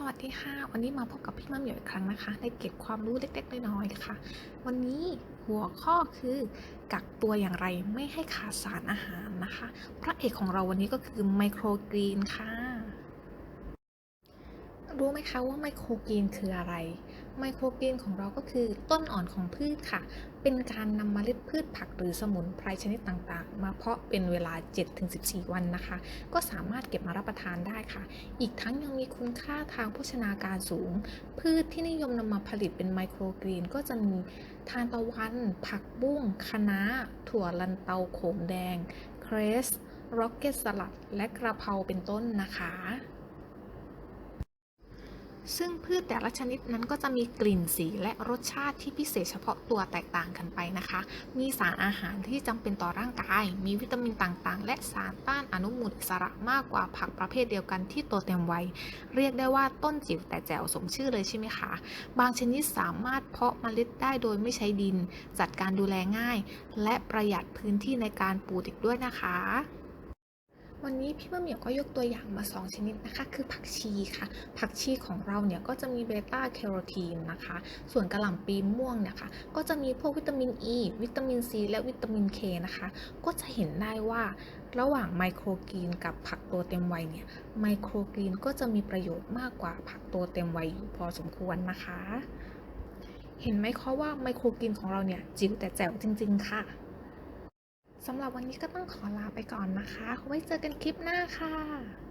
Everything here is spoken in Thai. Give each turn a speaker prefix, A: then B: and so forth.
A: สวัสดีค่ะ วันนี้มาพบกับพี่มั่มียวอีกครั้งนะคะได้เก็บความรู้เล็กๆน้อยๆค่ะ วันนี้หัวข้อคือกักตัวอย่างไรไม่ให้ขาดสารอาหารนะคะ พระเอกของเราวันนี้ก็คือไมโครกรีนค่ะ รู้ไหมคะว่าไมโครกรีนคืออะไร ไมโครกรีนของเราก็คือต้นอ่อนของพืชค่ะ เป็นการนำเมล็ดพืชผักหรือสมุนไพรชนิดต่างๆ มาเพาะเป็นเวลา 7-14 วันนะคะ ก็สามารถเก็บมารับประทานได้ค่ะ อีกทั้งยังมีคุณค่าทางโภชนาการสูง พืชที่นิยมนำมาผลิตเป็นไมโครกรีนก็จะมีทานตะวัน ผักบุ้งคะน้า ถั่วลันเตาโขมแดง เครส ร็อกเก็ตสลัด และกระเพราเป็นต้นนะคะ ซึ่งพืชแต่ละชนิดนั้นก็จะมีกลิ่นสีและรสชาติที่พิเศษเฉพาะตัวแตกต่างกันไปนะคะ มีสารอาหารที่จำเป็นต่อร่างกาย มีวิตามินต่างๆ และสารต้านอนุมูลอิสระมากกว่าผักประเภทเดียวกันที่โตเต็มวัย เรียกได้ว่าต้นจิ๋วแต่แจ๋วสมชื่อเลยใช่ไหมคะ บางชนิดสามารถเพาะเมล็ดได้โดยไม่ใช้ดิน จัดการดูแลง่าย และประหยัดพื้นที่ในการปลูกอีกด้วยนะคะ วันนี้พี่มะเหมียวก็ยกตัวอย่างมา 2 ชนิดนะคะ คือผักชีค่ะ ผักชีของเราเนี่ยก็จะมีเบต้าแคโรทีนนะคะ ส่วนกระหล่ำปีม่วงเนี่ยค่ะก็จะมีพวกวิตามินอ e, ีวิตามินซีและวิตามินเคนะคะ ก็จะเห็นได้ว่าระหว่างไมโครกรีนกับผักตัวเต็มวัยเนี่ยไมโครกรีนก็จะมีประโยชน์มากกว่าผักตัวเต็มวัยอยู่พอสมควรนะคะ เห็นไหมคะว่าไมโครกรีนของเราเนี่ยจิ๋วแต่แจ๋วจริง ๆ ค่ะ สำหรับวันนี้ก็ต้องขอลาไปก่อนนะคะไว้เจอกันคลิปหน้าค่ะ